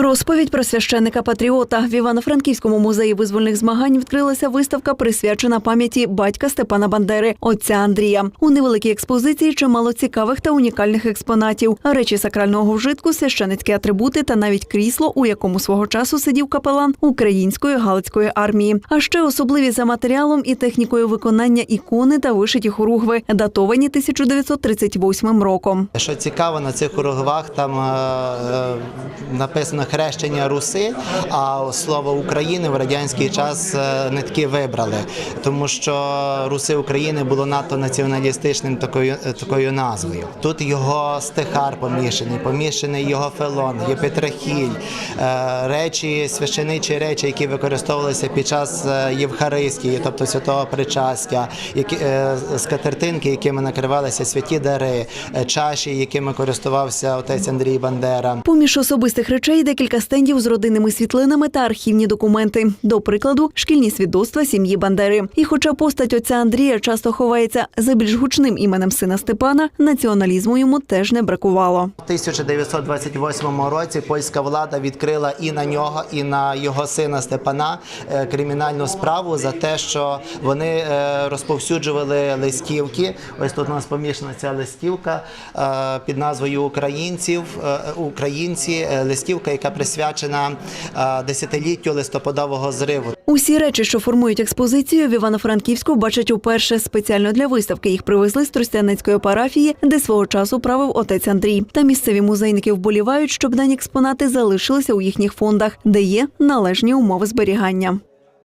Розповідь про священника патріота в Івано-Франківському музеї визвольних змагань відкрилася виставка, присвячена пам'яті батька Степана Бандери, отця Андрія. У невеликій експозиції чимало цікавих та унікальних експонатів, речі сакрального вжитку, священицькі атрибути та навіть крісло, у якому свого часу сидів капелан української галицької армії. А ще особливі за матеріалом і технікою виконання ікони та вишиті хоругви, датовані 1938 роком. Що цікаво, на цих уругвах там е, е, написано хрещення Руси, а слово України в радянський час не таки вибрали, тому що Руси України було надто націоналістичним такою, е, такою назвою. Тут його стихар помішаний, помішаний його фелон, є Петрахіль, е, речі, священичі речі, які використовувалися під час е, Євхаристії, тобто святого причастя, які скатертинки, якими накривалися святі дари, чаші, якими користувався отець Андрій Бандера. Поміж особистих речей декілька стендів з родинними світлинами та архівні документи. До прикладу, шкільні свідоцтва сім'ї Бандери. І хоча постать отця Андрія часто ховається за більш гучним іменем сина Степана, націоналізму йому теж не бракувало. У 1928 році польська влада відкрила і на нього, і на його сина Степана е, кримінальну справу за те, що вони е, розповсюджували листівки. Ось тут у нас помішана ця листівка е, під назвою Українців Українці. Листівка, яка присвячена е, десятиліттю листопадового зриву. Усі речі, що формують експозицію, в Івано-Франківську бачать уперше. Спеціально для виставки їх привезли з Тростянецької парафії, де свого часу правив отець Андрій. Та місцеві музейники вболівають, щоб дані експонати залишилися у їхніх фондах, де є належні умови зберігання.